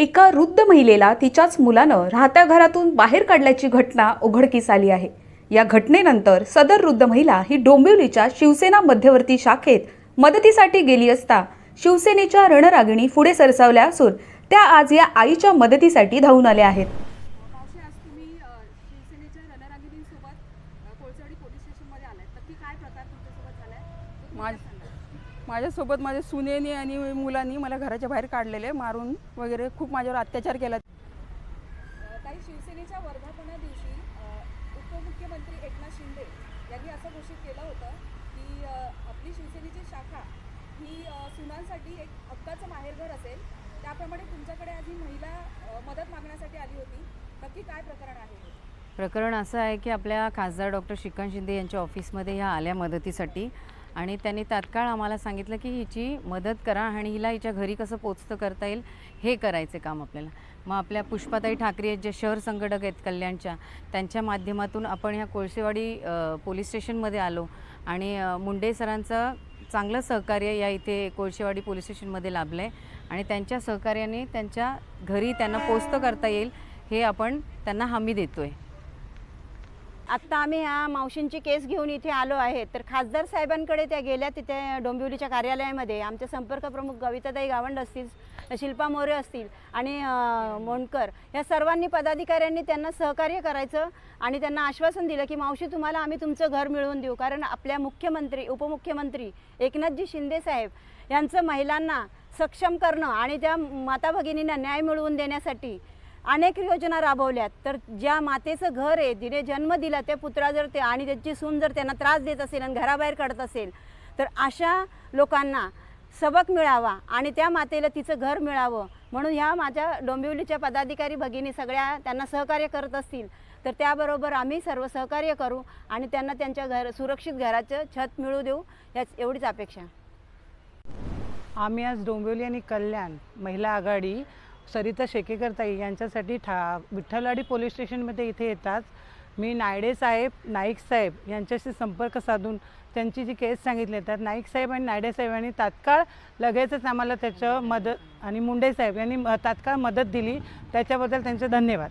एका वृद्ध महिलेला तिच्याच मुलानं राहत्या घरातून बाहेर काढल्याची घटना उघडकीस आली आहे. या घटनेनंतर सदर वृद्ध महिला ही डोंबिवलीच्या शिवसेना मध्यवर्ती शाखेत मदतीसाठी गेली असता शिवसेनेच्या रणरागिणी पुढे सरसावल्या असून त्या आज या आईच्या मदतीसाठी धावून आल्या आहेत. माझ-? माझ्यासोबत माझ्या सुनेनी आणि मुलांनी मला घराच्या बाहेर काढलेले मारून वगैरे खूप माझ्यावर अत्याचार केला. ताई शिवसेनेच्या वर्धापना दिवशी उपमुख्यमंत्री एकनाथ शिंदे यांनी असं घोषित केलं होतं की आपली शिवसेनेची शाखा ही सुनांसाठी एक हक्काचं माहेरघर असेल. त्याप्रमाणे तुमच्याकडे ही महिला मदत मागण्यासाठी आली होती. नक्की काय प्रकरण आहे? प्रकरण असं आहे की आपल्या खासदार डॉक्टर श्रीकांत शिंदे यांच्या ऑफिसमध्ये ह्या आल्या मदतीसाठी. आणि त्यांनी तात्काळ आम्हाला सांगितलं की हिची मदत करा आणि हिला हिच्या घरी कसं पोचतं करता येईल हे करायचे काम आपल्याला. मग आपल्या पुष्पाताई ठाकरे आहेत, जे शहर संघटक आहेत कल्याणच्या त्यांच्या माध्यमातून आपण ह्या कोळसेवाडी पोलीस स्टेशनमध्ये आलो आणि मुंडे सरांचं चांगलं सहकार्य या इथे कोळशेवाडी पोलीस स्टेशनमध्ये लाभलं आहे आणि त्यांच्या सहकार्याने त्यांच्या घरी त्यांना पोचतं करता येईल हे आपण त्यांना हमी देतो आहे आत्ता आम्ही ह्या मावशींची केस घेऊन इथे आलो आहे. तर खासदार साहेबांकडे त्या गेल्या तिथे डोंबिवलीच्या कार्यालयामध्ये. आमचे संपर्क प्रमुख गविताताई गावंड असतील शिल्पा मोरे असतील आणि मोंडकर या सर्वांनी पदाधिकाऱ्यांनी त्यांना सहकार्य करायचं आणि त्यांना आश्वासन दिलं की मावशी तुम्हाला आम्ही तुमचं घर मिळवून देऊ. कारण आपल्या मुख्यमंत्री उपमुख्यमंत्री एकनाथजी शिंदे साहेब यांचं महिलांना सक्षम करणं आणि त्या माता भगिनींना न्याय मिळवून देण्यासाठी अनेक योजना राबवल्यात. तर ज्या मातेचं घर आहे तिने जन्म दिला त्या पुत्रा जर ते आणि त्याची सून जर त्यांना त्रास देत असेल आणि घराबाहेर काढत असेल तर अशा लोकांना सबक मिळावा आणि त्या मातेला तिचं घर मिळावं. म्हणून ह्या माझ्या डोंबिवलीच्या पदाधिकारी भगिनी सगळ्या त्यांना सहकार्य करत असतील तर त्याबरोबर आम्ही सर्व सहकार्य करू आणि त्यांना त्यांच्या घर सुरक्षित घराचं छत मिळू देऊ याच एवढीच अपेक्षा. आम्ही आज डोंबिवली आणि कल्याण महिला आघाडी सरिता शेकेकर ताई यांच्यासाठी ठा विठ्ठलवाडी पोलीस स्टेशनमध्ये इथे येतात. मी नायडे साहेब नाईक साहेब यांच्याशी संपर्क साधून त्यांची जी केस सांगितली तर नाईक साहेब आणि नायडे साहेब यांनी तात्काळ लगेचच आम्हाला त्याचं मदत आणि मुंडे साहेब यांनी म- तात्काळ मदत दिली. त्याच्याबद्दल त्यांचे धन्यवाद.